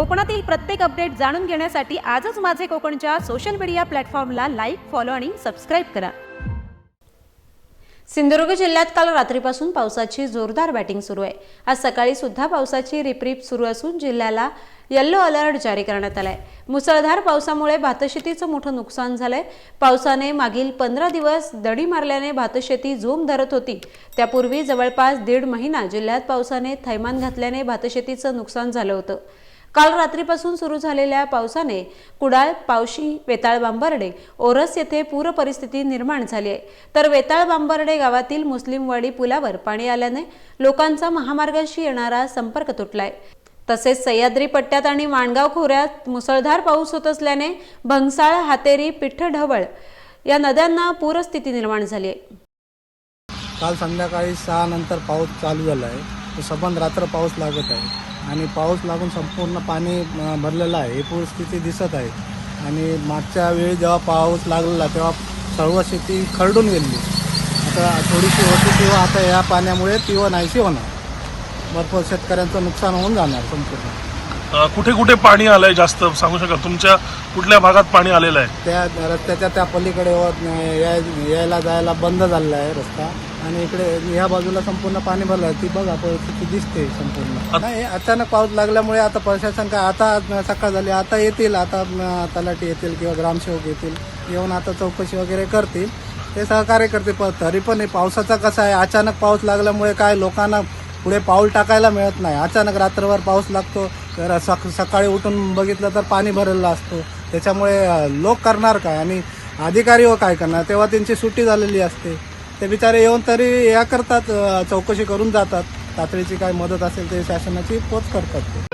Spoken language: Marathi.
कोकणातील प्रत्येक अपडेट जाणून घेण्यासाठी आजच माझे कोकणच्या सोशल मीडिया प्लॅटफॉर्मला लाईक फॉलो आणि सबस्क्राईब करा. सिंधुदुर्ग जिल्ह्यात काल रात्रीपासून पावसाची जोरदार बॅटिंग सुरू आहे. आज सकाळी सुद्धा पावसाची रिपरिप सुरू असून जिल्ह्याला येल्लो अलर्ट जारी करण्यात आलाय. मुसळधार पावसामुळे भातशेतीचं मोठं नुकसान झालंय. पावसाने मागील पंधरा दिवस दडी मारल्याने भातशेती जोम धरत होती. त्यापूर्वी जवळपास दीड महिना जिल्ह्यात पावसाने थैमान घातल्याने भातशेतीचं नुकसान झालं होतं. काल रात्रीपासून सुरू झालेल्या पावसाने कुडाळ पावशी वेताळ बांबर्डे ओरस येथे पूर परिस्थिती निर्माण झाली आहे. तर वेताळ बांबर्डे गावातील मुस्लिमवाडी पुलावर पाणी आल्याने लोकांचा महामार्गाशी येणारा संपर्क तुटलाय. तसेच सह्याद्री पट्ट्यात आणि माणगाव खोऱ्यात मुसळधार पाऊस होत असल्याने भंगसाळ हातेरी पिठ्ठढवळ या नद्यांना पूरस्थिती निर्माण झाली आहे. काल संध्याकाळी सहा नंतर पाऊस चालू झाला आहे तो सबंध रात्र पाऊस लागत आहे. आणि पाऊस लागून संपूर्ण पाणी भरलेलं आहे. ही परिस्थिती दिसत आहे. आणि मागच्या वेळी जेव्हा पाऊस लागलेला तेव्हा सर्व शेती खरडून गेली. आता थोडीशी होती किंवा आता या पाण्यामुळे ती नाहीशी होणार. भरपूर शेतकऱ्यांचं नुकसान होऊन जाणार संपूर्ण. कुठे कुठे पाणी आलंय जास्त सांगू शकाल तुमच्या कुठल्या भागात पाणी आलेलं आहे? त्या रस्त्याच्या त्या पलीकडे याय- यायला जायला बंद झालेला आहे रस्ता. आणि इकडे ह्या बाजूला संपूर्ण पाणी भरलं आहे. ती बघा परिस्थिती दिसते संपूर्ण. नाही अचानक पाऊस लागल्यामुळे आता प्रशासन काय आता सकाळ झाली आता येतील आता अं, तलाठी येतील किंवा ग्रामसेवक येतील येऊन आता चौकशी वगैरे करतील. ते सहकार्य करतील पण तरी पण हे पावसाचा कसा आहे अचानक पाऊस लागल्यामुळे काय लोकांना पुढे पाऊल टाकायला मिळत नाही. अचानक रात्रभर पाऊस लागतो तर सक सकाळी उठून बघितलं तर पाणी भरलेलं असतो. त्याच्यामुळे लोक करणार काय? आणि अधिकारी व काय करणार? तेव्हा त्यांची सुट्टी झालेली असते. ते बिचारे येऊन तरी या करतात चौकशी करून जातात. तातडीची काय मदत असेल ते शासनाची पोच करतात ते.